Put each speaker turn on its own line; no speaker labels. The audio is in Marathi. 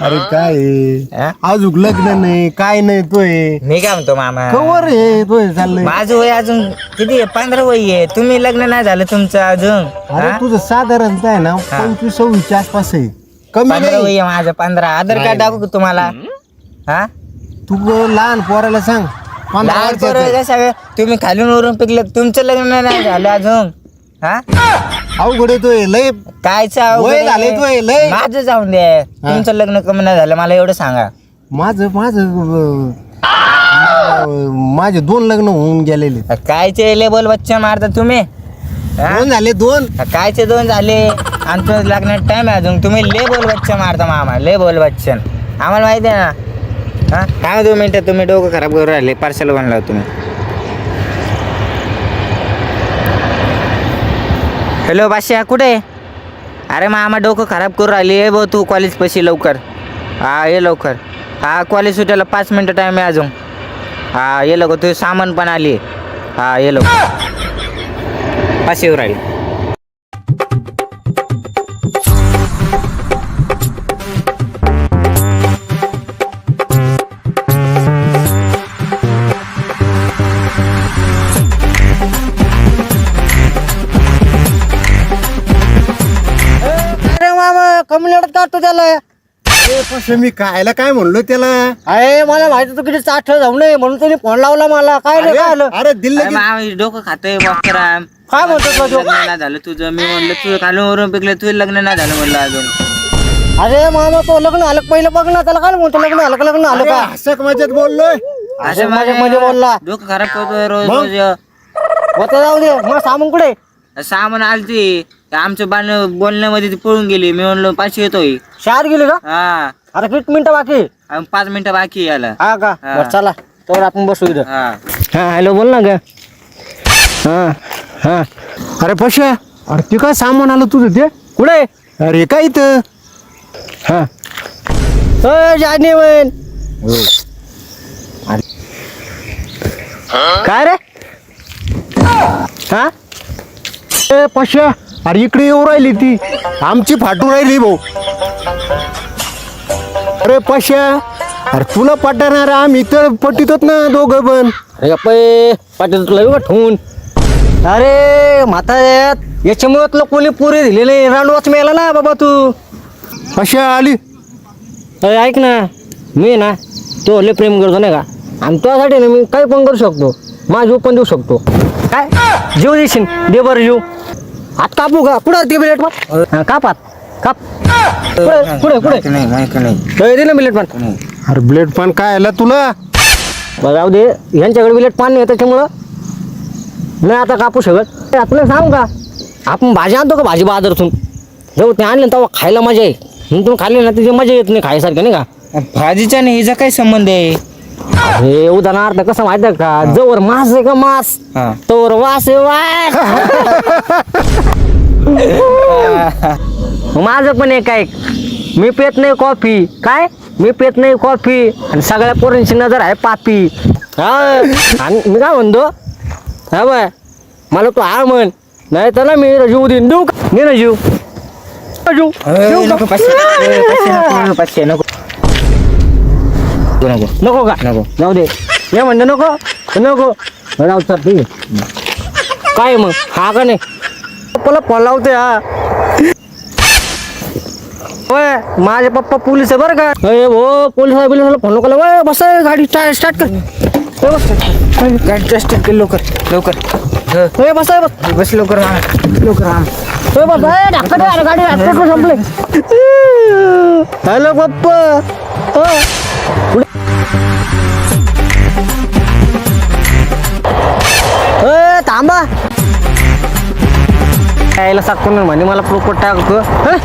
अरे काय?
हा?
अजून लग्न नाही काय नाही तोय.
मी काय म्हणतो मामा?
कवर आहे तोय चाललंय.
माझं वय अजून किती आहे? पंधरा वय आहे. तुम्ही लग्न नाही झालं तुमचं अजून?
अरे
हा?
तुझं साधारणतः आहे ना पंचवीस सव्वीसच्या आसपास आहे. कमी
पंधरा
नाही.
वय आहे माझं पंधरा. आधार कार्ड दाखवू का तुम्हाला? हा?
तू ग- लहान पोराला सांग. पंधरा
लहान
वर्षाचं.
पोरं कसं आहे? तुम्ही खालून वरून पिकले तुमचं लग्न नाही झालं अजून. हा?
अवघड येतोय लय
कायच
वय झालंय तुय, लय.
माझं जाऊन दे. तुमचं लग्न कमी नाही झालं मला एवढं सांगा.
माझं माझं अं, माझे दोन लग्न होऊन गेलेले.
कायचे लेबल बच्चा मारता तुम्ही? हा?
दोन झाले दोन.
कायचे दोन झाले? आणि तुझं लग्नात टाइम आहे अजून. तुम्ही ले बोल बच्चन मारता मामा ले बोल बच्चन. आम्हाला माहिती आहे ना? हा? काय दोन मिनिटं तुम्ही डोकं खराब करून राहिले पार्सल बनला तुम्ही. हॅलो बादशाह कुठे? आहे? अरे मामा डोकं खराब करून राहिली. ये भाऊ तू कॉलेज पशी लवकर. हा ये लवकर. हा कॉलेज सुटायला पाच मिनटं टाईम आहे अजून. हा ये लवकर. तुझं सामान पण आली हा ये लवकर. पाचशे येऊ राहिली.
मामा कमी लढत काढतो त्याला.
ए, पण मी कायला काय म्हणलो त्याला?
अरे मला माहिती तू किती चाठ जाऊ नये म्हणून तुम्ही फोन लावला मला. काय रे काय आलं
अरे अरे दिल्ली
अरे मामा, डोकं खातोय
काय म्हणतो तो?
लग्न नाही झालं तुझं. मी म्हणलं तुझं खालून वरून पिकलं तुझं लग्न नाही झालं म्हणलं अजून.
अरे मामा तो लग्न आलं का? पहिलं बघ ना त्याला काय म्हणतो? लग्न आलं का लग्न आलं का?
हसक मजेत बोललोय.
असं माझ्या मध्ये बोलला.
डोकं खराब करतोय रोज रोज.
होतं जाऊ दे. मग सामान कुठे?
सामान आलती. आमचं बाण बोलण्यामध्ये ती पळून गेली. मी म्हणलो पाचशे येतोय.
शाळेत गेली का?
हा.
अरे किती मिनिटं बाकी.
पाच मिनिटं बाकी याला.
हा का?
हा.
बरं चला. तर आपण बसू इथं.
हा.
हा हॅलो बोल ना ग. हा हा.
अरे पशा अरे ते काय सामान आलं तुझं ते?
कुठे?
अरे काय इथं.
हा. जानेवन काय रे हा
ए पशा अरे इकडे येऊ राहिली ती. आमची फाटू राहिली भाऊ. अरे पशा अरे तुला पटणार आम्ही तर पटितोच ना दोघं पण.
अरे पाटील तुला येऊ का ठेवून अरे म्हाताऱ्यात याच्यामुळे तुला कोणी पुरे दिलेले? रांडवाच मिळाला ना बाबा तू.
पशा आली.
अरे ऐक ना. मी ना तो लय प्रेम करतो नाही का? आणि त्यासाठी ना मी काही पण करू शकतो. माझा पण देऊ शकतो. काय? जीव देशील. दे बरं जीव. हात कापू का? कुठं ते बिलेट पण हा, काप हात काप. पुढे पुढे पुढे
माहिती नाही माहिती नाही.
दे ना बिलेट पण
अरे ब्लेड पण काय आला तुला?
बरं जाऊ दे. यांच्याकडे बिलेट पान नाही त्याच्यामुळं. नाही आता कापू शकत. आपल्याला सांगू का? आपण भाजी आणतो का भाजी बाजारातून? जेव्हा ते आणले तेव्हा खायला मजा आहे म्हणून तुम्ही खाल्ले ना त्याची मजा येत नाही खायसारखं नाही का?
भाजीचा नाही हिचा काय संबंध आहे?
अरे उदाहरणार्थ कसं माहिती आहे का? जवळ मास आहे का मास
हा.
तोवर वास आहे वास. माझं पण एक ऐक मी पेत नाही कॉफी. काय? मी पेत नाही कॉफी. आणि सगळ्या पोरांची नजर आहे पापी. हा. आणि मी काय म्हणतो? हा बाय मला तू हा म्हण. नाही तर ना मी जीव देईन. देऊ का? ना जीव जीव
ए, नको पाचशे पाचशे नको, पाचशे नको. नको
नको का?
नको.
जाऊ दे. हे म्हणतो नको? नको. राव सर ठीक आहे काय मग? हा का नाही? पप्पाला फोन लावते हा. होय माझे पप्पा पोलीस आहे बरं का? अरे हो पोलीस बिलिसला फोन नको लावू. ओय, बस गाडी स्टार्ट स्टार्ट कर. बस.
गाडी टेस्ट कर लवकर लवकर. ह,
ओय, बस ए, बस.
बस लवकर लवकर
बस अरे, गाडी ढाका संपले. हॅलो पप्पा. हो. ए, थांबा यायला साकून म्हणे मला प्रोपोट टाकतो हं?